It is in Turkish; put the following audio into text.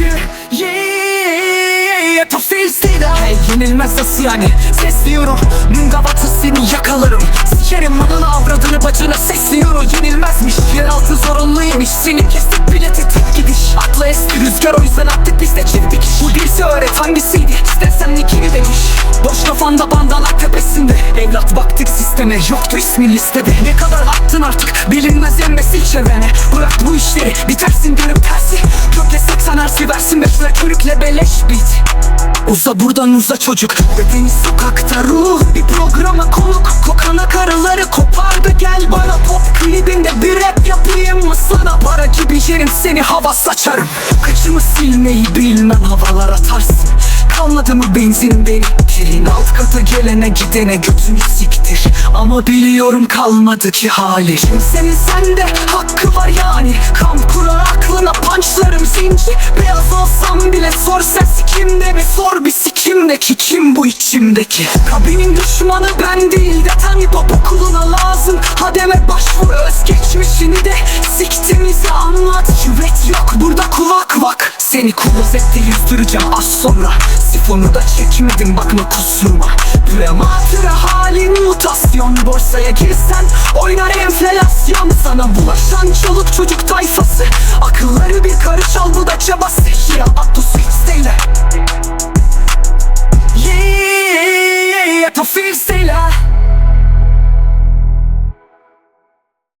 Yeah, yeah, Tafilside Hey yenilmez nasıl yani? Sesliyorum. Mungavatı seni yakalarım. Sikerim ananı avradını bacına sesliyorum. Yenilmezmiş. Yeraltı zorunluymuş. Seni kestik bile tetik gidiş. Akla esti rüzgar o yüzden attık biz de çift dikiş. Bu değilse öğret hangisiydi? İstersen ikini demiş. Boş kafanda bandalar tepesinde. Evlat baktık sisteme yoktu ismin listede. Ne kadar attın artık? Bilinmez emmesil çevrene Bırak bu işleri bitersin dönüp tersi Sanarsın versin ve körükle beleş bit Uza buradan uza çocuk. Deniz sokakta ruh Bir programa konuk. Kokana karıları kopardı gel bana Pop klibinde bir rap yapayım mı sana Para gibi yerim seni hava saçarım. Kıçımı silmeyi bilmem havalar atarsın. Kalmadı mı benzin biriktirin Alt kata gelene gidene götünü siktir. Ama biliyorum kalmadı ki hali. Kimsenin sende hakkı var yani. Aklına zincir Beyaz olsam bile sor ses kimde mi? Sor bir sikimdeki kim bu içimdeki? Kabinin düşmanı ben değil de Tani top okuluna lazım. Hademe başvur özgeçmişini de Siktimizi anlat. Cüret yok burada kulak vak. Seni klozette yüzdüreceğim az sonra. Sifonu da çekmedim bakma kusuruma. Prematüre halin mutasyon. Borsaya girsen oynar enflasyon. Sana bulaşan çoluk çocuk tayfası